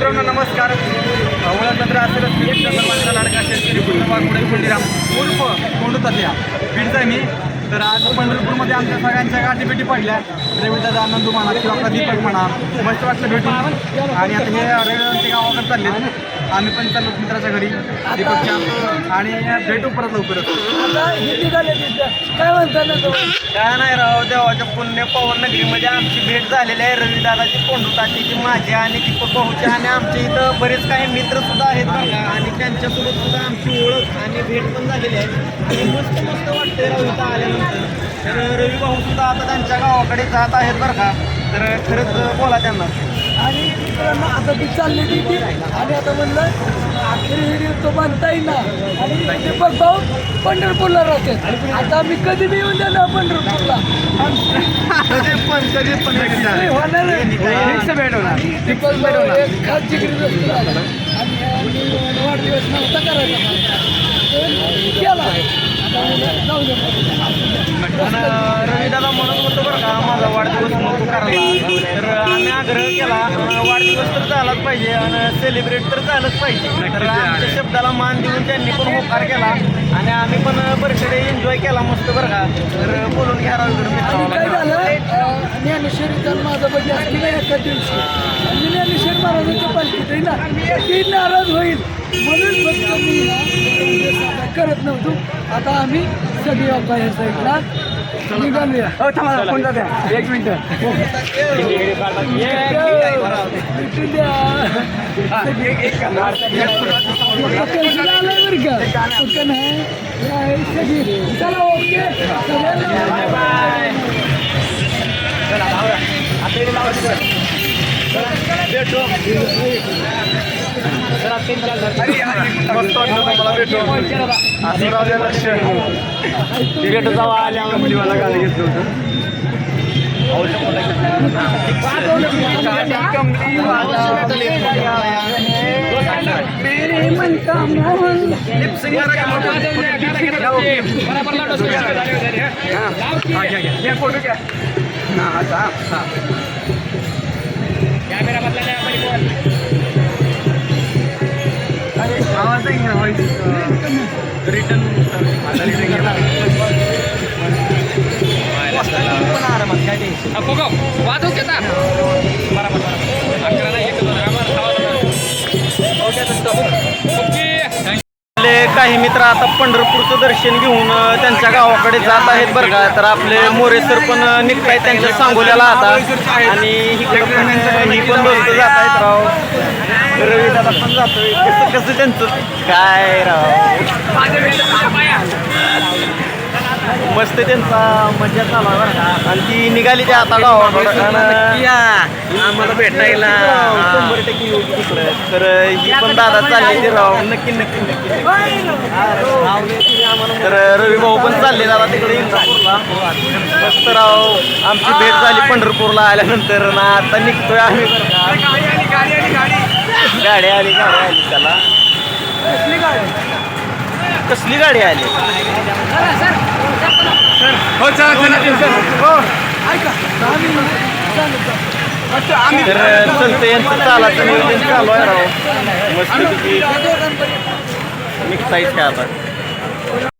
मित्रांनो नमस्कार. ओळखपत्र असेल चंद्रमानचा लाडका शेतकरी कुटुंबापुढे खंडीराम उर्फ कोंडू तात्या बीडचा आहे मी. तर आज पंढरपूरमध्ये आमच्या सगळ्यांच्या गाठी भेटी पडल्या. रविदादा आनंदू म्हणा किंवा दीपक म्हणा मस्त वाटलं भेटून. आणि आता हे रविदांचे गावाकडे चालले आम्ही पण चाललो मित्राच्या घरी दीपकच्या. आणि भेटू परत लवकरच तिथं काय म्हणता ना तो? काय नाही राव देवाच्या पुण्य पवन नगरीमध्ये आमची भेट झालेली आहे. रविदादाची कोंडुताची माझी आणि दीपक भाऊची आणि आमच्या इथं बरेच काही मित्र सुद्धा आहेत आणि त्यांच्यासोबत सुद्धा आमची ओळख आणि भेट पण झालेली आहे. आणि मस्त मस्त वाटते राव इथं आल्यानंतर. तर रवी भाऊ सुद्धा आता त्यांच्या गावाकडे जात आहेत बरं का. तर खरंच बोला त्यांना. आणि मित्रांनो आता ती चालली तिथे. आणि आता म्हणलं आखरी व्हिडिओ तो बांधता येईल ना. आणि दीपक भाऊ पंढरपूरला राहते आता आम्ही कधी बी येऊन जाणार पंढरपूरला. होणार दीपक भाऊ एक खास जिगरी वस्तू आणि वाढदिवस नव्हता करायचा केला रविदाला म्हणत होतो बरं का माझा वाढदिवस नको करायला तर आम्ही आग्रह केला वाढदिवस तर झालाच पाहिजे आणि सेलिब्रेट तर झालंच पाहिजे. तर आमच्या शब्दाला मान देऊन त्यांनी पण होकार केला आणि आम्ही पण बर्थडे एन्जॉय केला मस्त बरं का. तर बोलून घ्या राव इकडं ज्ञानेश्वरीचा माझा बड्डे असली नाही एका दिवशी. मी ज्ञानेश्वर महाराजांच्या पालखीत आहे ना ती नाराज होईल. म्हणून फक्त मी ना म्हणजे साधा करत नव्हतो. आता आम्ही सगळी बाहेर साईडला निघालूया. थांबा फोन जाते एक मिनिट. भेटून द्या कॅन्सल आलाय बरं का कुठं नाही आहे सगळी चला ओके भेटो मस्त वाटलं तुम्हाला भेटून असं राहू द्या लक्ष तिकीट जावा आल्यावर मुलीवाला गाडी घेतलं होतं मेरे मन का मोहन रिटर्न पण आरामात काय टेन्शन? वाजव घेता. बरोबर अकराला एक काही मित्र आता पंढरपूरचं दर्शन घेऊन त्यांच्या गावाकडे जात आहेत बरं का. तर आपले मोरे सर पण निघत आहेत त्यांच्या सांगोल्याला आता. आणि इकडे पण ही पण दोस्त जात आहेत राव. पण जातोय. कसं कसं त्यांचं? काय राव? मस्त त्यांचा मजा चालू आहे बरं का. आणि ती निघाली ते आता आम्हाला भेटायला. शंभर टक्के येऊ तिकडे. तर ही पण दादा चालली ते राव. नक्की नक्की नक्की तर रवी भाऊ पण चालले दादा तिकडे मस्त राव. आमची भेट झाली पंढरपूरला आल्यानंतर. ना आता निघतोय आम्ही गाडी आली गाडी आली त्याला. कसली गाडी? आली हो ऐका दहा मिनिट चालेल तर चलतं यांचं चालाचं नियोजन चालू. आहे राव मस्त निघतायच आता